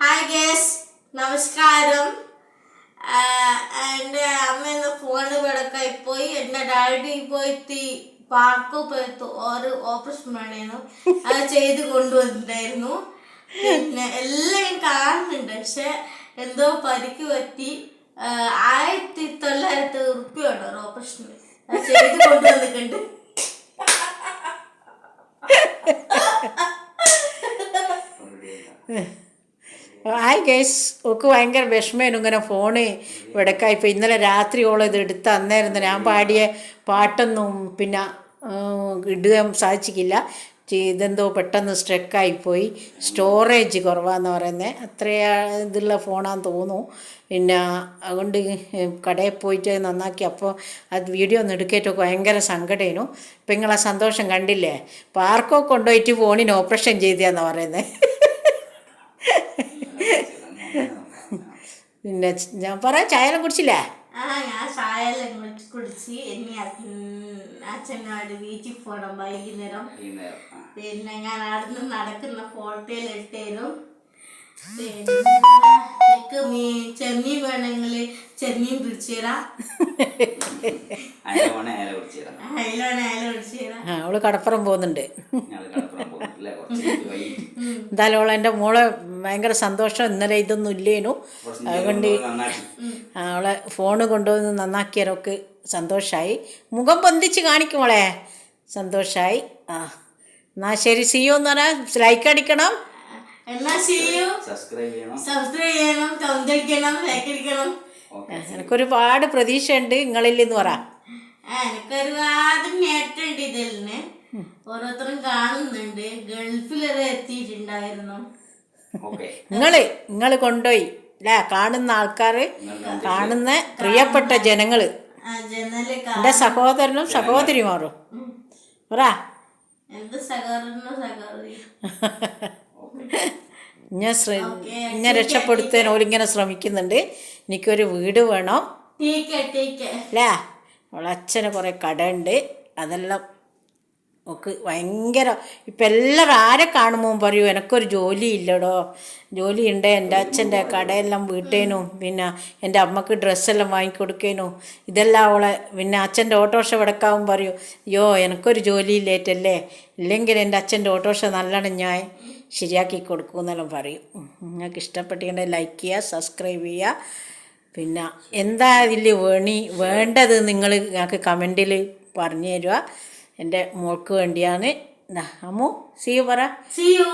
Hi guys നമസ്കാരം. ആ, അമ്മ എന്ന ഫോൺ കിടക്കായി. പോയി. എന്റെ ഡാഡി പോയി പാർക്ക് പോയി ഒരു ഓപ്പറേഷൻ വേണമായിരുന്നു അത് ചെയ്ത് കൊണ്ടുവന്നിട്ടുണ്ടായിരുന്നു. പിന്നെ എല്ലാം കാണുന്നുണ്ട്. പക്ഷെ എന്തോ പരിക്ക് പറ്റി. ആയിരത്തി തൊള്ളായിരത്തി ഉറുപ്പിയുണ്ട് ഒരു ഓപ്പറേഷൻ അത് ചെയ്ത് കൊണ്ടുവന്നിട്ടുണ്ട്. ഹായ് ഗേസ് ഒക്കെ ഭയങ്കര വിഷമേനു ഇങ്ങനെ ഫോണ് ഇവിടേക്കായി ഇപ്പോൾ ഇന്നലെ രാത്രി ഓളം ഇത് എടുത്ത് അന്നേരം ഞാൻ പാടിയ പാട്ടൊന്നും പിന്നെ ആ, ഇടുക സാധിച്ചിട്ടില്ല ഇതെന്തോ പെട്ടെന്ന് സ്ട്രെക്കായിപ്പോയി സ്റ്റോറേജ് കുറവാന്ന് പറയുന്നത് അത്ര ഇതുള്ള ഫോണാന്ന് തോന്നുന്നു. പിന്നെ അതുകൊണ്ട് കടയിൽ പോയിട്ട് നന്നാക്കി. അപ്പോൾ അത് വീഡിയോ ഒന്ന് എടുക്കേറ്റൊക്കെ ഭയങ്കര സങ്കടമായിരുന്നു ഇപ്പം നിങ്ങളെ സന്തോഷം കണ്ടില്ലേ? പാർക്കോ കൊണ്ടുപോയിട്ട് ഫോണിന് ഓപ്പറേഷൻ ചെയ്തതാന്ന് പറയുന്നത് പിന്നെ ഞാൻ പറയാം ചായയെല്ലാം കുടിച്ചില്ലേ? ആ ഞാൻ ചായയെല്ലാം കുടിച്ച് കുടിച്ച് ഇനി അച്ഛനോട് ബീച്ചിൽ പോകണം വൈകുന്നേരം. വൈകുന്നേരം പിന്നെ ഞാൻ അവിടുന്ന് നടക്കുന്ന ഫോട്ടോയിൽ ഇട്ടേരും. പിന്നെ എനിക്ക് മീൻ ചെമ്മീൻ വേണമെങ്കിൽ ചെമ്മീൻ അവൾ കടപ്പുറം പോകുന്നുണ്ട്. എന്തായാലും അവളെ എന്റെ മോളെ ഭയങ്കര സന്തോഷം ഇന്നലെ ഇതൊന്നും ഇല്ലേനു. അതുകൊണ്ട് അവളെ ഫോണ് കൊണ്ടുവന്ന് നന്നാക്കിയവരൊക്കെ സന്തോഷമായി മുഖം പൊന്തിച്ച് കാണിക്കും അവളെ സന്തോഷമായി ആ എന്നാ ശരി സിയോ എന്ന് പറഞ്ഞാൽ ലൈക്ക് അടിക്കണം. എന്നാ ചെയ്യൂ സബ്സ്ക്രൈബ് ചെയ്യണം. സബ്സ്ക്രൈബ് ചെയ്യണം കമന്റ് അടിക്കണം ലൈക്ക് അടിക്കണം. ഓക്കെ എനിക്കൊരുപാട് പ്രതീക്ഷയുണ്ട് നിങ്ങളിൽ എന്ന് പറ. ആ, എനിക്കൊരുപാട് നേട്ടമുണ്ട് ഇതിൽ നിന്ന് ഓരോരുത്തരും കാണുന്നുണ്ട്. ഗൾഫിൽ വരെ എത്തിയിട്ടുണ്ടായിരുന്നു നിങ്ങൾ നിങ്ങൾ കൊണ്ടുപോയി അല്ലേ കാണുന്ന ആൾക്കാര് കാണുന്ന പ്രിയപ്പെട്ട ജനങ്ങൾ. എന്റെ സഹോദരനും സഹോദരിമാറും പറ. ഞാൻ ശ്ര രക്ഷപ്പെടുത്താൻ ഓരിങ്ങനെ ശ്രമിക്കുന്നുണ്ട്. എനിക്കൊരു വീട് വേണം. അല്ലേ അവളെ അച്ഛന് കുറേ കടയുണ്ട്. അതെല്ലാം ഒക്കെ ഭയങ്കര ഇപ്പം എല്ലാവരും ആരെ കാണുമ്പോൾ പറയൂ എനക്കൊരു ജോലി ഇല്ലടോ. ജോലി ഉണ്ട് എന്റെ അച്ഛന്റെ കടയെല്ലാം വീട്ടേനും. പിന്നെ എന്റെ അമ്മയ്ക്ക് ഡ്രസ്സെല്ലാം വാങ്ങിക്കൊടുക്കേനു. ഇതെല്ലാം അവളെ പിന്നെ അച്ഛന്റെ ഓട്ടോറിക്ഷ വിടക്കാവും പറയൂ അയ്യോ എനക്കൊരു ജോലി ഇല്ലേറ്റല്ലേ. ഇല്ലെങ്കിൽ എന്റെ അച്ഛന്റെ ഓട്ടോറിക്ഷ നല്ലോണം ഞാൻ ശരിയാക്കി കൊടുക്കും എന്നെല്ലാം പറയും നിങ്ങൾക്ക് ഇഷ്ടപ്പെട്ടിട്ടുണ്ടെങ്കിൽ ലൈക്ക് ചെയ്യുക സബ്സ്ക്രൈബ് ചെയ്യുക. പിന്നെ എന്താ ഇതിൽ വേണി വേണ്ടത് നിങ്ങൾ ഞങ്ങൾക്ക് കമന്റിൽ പറഞ്ഞു തരുക എന്റെ മോൾക്ക് വേണ്ടിയാണ്. അമ്മു സിയു പറ. സിയു